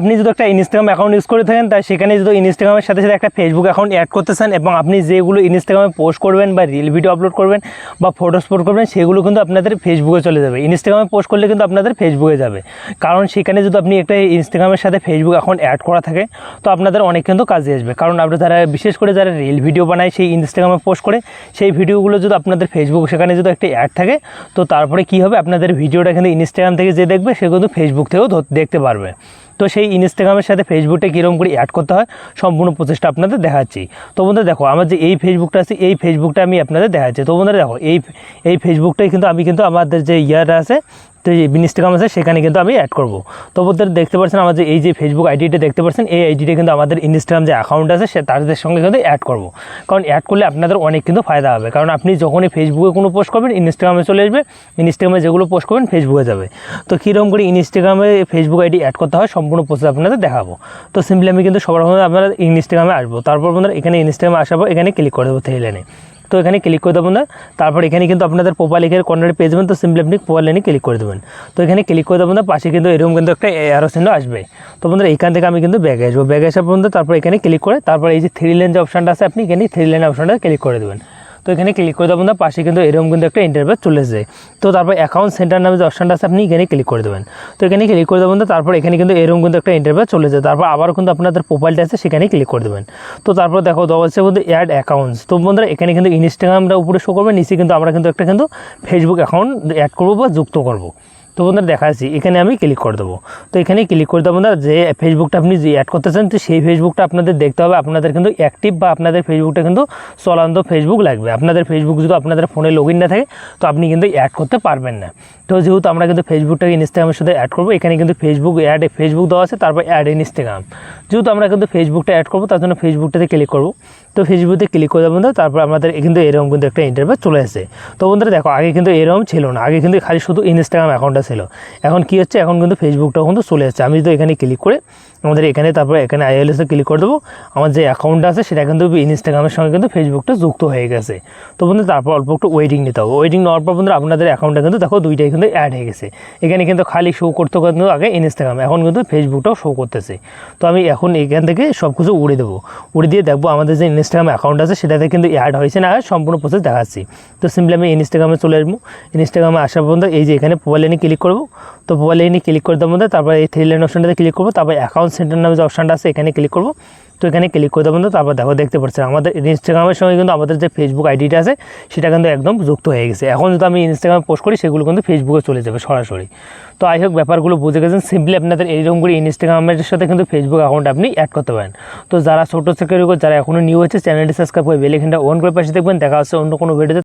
আপনি যদি একটা ইনস্টাগ্রাম অ্যাকাউন্ট ইউজ করে থাকেন তাই সেখানে যদি ইনস্টাগ্রামের সাথে সাথে একটা ফেসবুক অ্যাকাউন্ট অ্যাড করতে চান এবং আপনি যেগুলো ইনস্টাগ্রামে পোস্ট করবেন বা রিল ভিডিও আপলোড করবেন বা ফটোস পোস্ট করবেন, সেগুলো কিন্তু আপনাদের ফেসবুকে চলে যাবে। ইনস্টাগ্রামে পোস্ট করলে কিন্তু আপনাদের ফেসবুকে যাবে। কারণ সেখানে যদি আপনি একটা ইনস্টাগ্রামের সাথে ফেসবুক অ্যাকাউন্ট অ্যাড করা থাকে, তো আপনাদের অনেক কিন্তু কাজে আসবে। কারণ আপনারা যারা, বিশেষ করে যারা রিল ভিডিও বানায়, সেই ইনস্টাগ্রামে পোস্ট করে, সেই ভিডিওগুলো যদি আপনাদের ফেসবুক সেখানে যদি একটা অ্যাড থাকে, তো তারপরে কী হবে? আপনাদের ভিডিওটা কিন্তু ইনস্টাগ্রাম থেকে যে দেখবে, সে কিন্তু ফেসবুক থেকেও দেখতে পারবে। তো সেই ইনস্টাগ্রামের সাথে ফেসবুকটা কীরকম করে অ্যাড করতে হয়, সম্পূর্ণ প্রচেষ্টা আপনাদের দেখাচ্ছি। তো বন্ধুরা দেখো, আমার যে এই ফেসবুকটা আছে, এই ফেসবুকটা আমি আপনাদের দেখাচ্ছি। তো বন্ধুরা দেখো, এই এই ফেসবুকটাই কিন্তু আমি কিন্তু আমাদের যে ইয়ারটা আছে তো এই ইনস্টাগ্রাম আছে, সেখানে কিন্তু আমি অ্যাড করব। তো বন্ধুরা দেখতে পাচ্ছেন আমাদের এই যে ফেসবুক আইডিটা দেখতে পাচ্ছেন, এই আইডিটা কিন্তু আমাদের ইনস্টাগ্রাম যে অ্যাকাউন্ট আছে, সে তাদের সঙ্গে কিন্তু অ্যাড করব। কারণ অ্যাড করলে আপনাদের অনেক কিন্তু ফায়দা হবে। কারণ আপনি যখনই ফেসবুকে কোনো পোস্ট করবেন ইনস্টাগ্রামে চলে আসবে ইনস্টাগ্রামে যেগুলো পোস্ট করবেন ফেসবুকে যাবে। তো কীরকম করে ইনস্টাগ্রামে ফেসবুক আইডি অ্যাড করতে হয়, সম্পূর্ণ প্রসেস আপনাদের দেখাবো। তো সিম্পলি আমি কিন্তু সবার প্রথমে আপনারা ইনস্টাগ্রামে আসব। তারপর বন্ধুরা এখানে ইনস্টাগ্রামে পর এখানে ক্লিক করে দেবো লাইনে তো এখানে ক্লিক করে দেবেন না। তারপর এখানে কিন্তু আপনাদের প্রোফাইল লিখে কর্নারে পেয়ে যাবেন। তো সিম্পলি আপনি প্রোফাইল লাইনে ক্লিক করে দেবেন। তো এখানে ক্লিক করে দেবেন না, পাশে কিন্তু এরকম কিন্তু একটা এয়ারো চিহ্ন আসবে। তো বন্ধুরা, এখান থেকে আমি কিন্তু ব্যাগে আসব। ব্যাগে আসার পর্যন্ত তারপর এখানে ক্লিক করে, তারপর এই যে থ্রি লাইন যে অপশানটা আছে, আপনি এখানে থ্রি লেন অপশানটা ক্লিক করে দেবেন। তো এখানে ক্লিক করে দেবেন পাশে কিন্তু এরকম কিন্তু একটা ইন্টারভিউ চলে যায়। তো তারপর অ্যাকাউন্ট সেন্টার নামে যে অপশানটা আছে, আপনি এখানে ক্লিক করে দেবেন। তো এখানে ক্লিক করে দেবেন তারপর এখানে কিন্তু এরকম কিন্তু একটা ইন্টারভিউ চলে যায়। তারপর আবার কিন্তু আপনাদের প্রোফাইলটা আছে, সেখানে ক্লিক করে দেবেন। তো তারপর দেখো, দেওয়া হচ্ছে কিন্তু অ্যাড অ্যাকাউন্টস তো বন্ধুরা, এখানে কিন্তু ইনস্টাগ্রামটা উপরে শো করবে, নিচে কিন্তু আমরা কিন্তু একটা কিন্তু ফেসবুক অ্যাকাউন্ট অ্যাড করব বা যুক্ত করব। তো বন্ধুরা দেখাচ্ছি এখানে আমি ক্লিক করে দেবো। তো এখানে ক্লিক করে দেবো বন্ধুরা, যে ফেসবুকটা আপনি যে অ্যাড করতে চান তো সেই ফেসবুকটা আপনাদের দেখতে হবে। আপনাদের কিন্তু অ্যাক্টিভ বা আপনাদের ফেসবুকটা কিন্তু চলান্ত ফেসবুক লাগবে। আপনাদের ফেসবুক যদি আপনাদের ফোনে লগ না থাকে, তো আপনি কিন্তু অ্যাড করতে পারবেন না। তো যেহেতু আমরা কিন্তু ফেসবুকটাকে ইনস্টাগ্রামের সাথে অ্যাড করব, এখানে কিন্তু ফেসবুক অ্যাড ফেসবুক দেওয়া আছে, তারপর অ্যাড ইনস্টাগ্রাম যেহেতু আমরা কিন্তু ফেসবুকটা অ্যাড করব, তার জন্য ফেসবুকটাতে ক্লিক করব। তো ফেসবুকে ক্লিক করে দেবো তারপর আমাদের কিন্তু এরকম কিন্তু একটা ইন্টারভিউ চলে এসেছে তো বন্ধুরা দেখো, আগে কিন্তু এরকম ছিল না। আগে কিন্তু খালি শুধু ইনস্টাগ্রাম অ্যাকাউন্টটা ছিল এখন কি হচ্ছে? এখন কিন্তু ফেসবুকটাও কিন্তু চলে এসেছে আমি যদি এখানে ক্লিক করে আমাদের এখানে তারপর এখানে আইএলএসে ক্লিক করে দেবো, আমার যে অ্যাকাউন্ট আছে সেটা কিন্তু ইনস্টাগ্রামের সঙ্গে কিন্তু ফেসবুকটা যুক্ত হয়ে গেছে। তো বন্ধু, তারপর অল্প একটু ওয়েটিং নিতে হবে। ওয়েটিং নেওয়ার পর বন্ধুরা আপনাদের অ্যাকাউন্টটা কিন্তু দেখো দুইটাই কিন্তু অ্যাড হয়ে গেছে। এখানে কিন্তু খালি শো করতে কিন্তু আগে ইনস্টাগ্রাম এখন কিন্তু ফেসবুকটাও শো করতেছে। তো আমি এখন এখান থেকে সব কিছু উড়ে দেবো। উড়ে দিয়ে দেখব আমাদের যে ইনস্টাগ্রাম অ্যাকাউন্ট আছে, সেটাতে কিন্তু অ্যাড হয়েছে না, সম্পূর্ণ প্রসেস দেখাচ্ছি। তো সিম্পলি আমি ইনস্টাগ্রামে চলে আসব। ইনস্টাগ্রামে আসার পর্যন্ত এই যে এখানে মোবাইল লাইনে ক্লিক করব। তো মোবাইল লাইনে ক্লিক করে দেওয়ার মধ্যে তারপর এই থ্রি লাইন অপশানটাতে ক্লিক করব। তারপর অ্যাকাউন্ট সেন্টার নামে যে অপশানটা আছে, এখানে ক্লিক করব। তো এখানে ক্লিক করে দেবেন তারপর দেখো, দেখতে পাচ্ছেন আমাদের ইনস্টাগ্রামের সঙ্গে কিন্তু আমাদের যে ফেসবুক আইডিটা আছে, সেটা কিন্তু একদম যুক্ত হয়ে গেছে। এখন যদি আমি ইনস্টাগ্রামে পোস্ট করি, সেগুলো কিন্তু ফেসবুকে চলে যাবে সরাসরি। তো আই হোক, ব্যাপারগুলো বুঝে গেছেন। সিম্পলি আপনাদের এইরকম করে ইনস্টাগ্রামের সাথে কিন্তু ফেসবুক অ্যাকাউন্ট আপনি অ্যাড করতে পারেন। তো যারা ছোটো থেকে যারা এখনও নিউ হচ্ছে চ্যানেলটি সাবস্ক্রাইব করে বেলেখানটা অন করে পাশে দেখবেন। দেখা হচ্ছে অন্য কোনো ভিডিওতে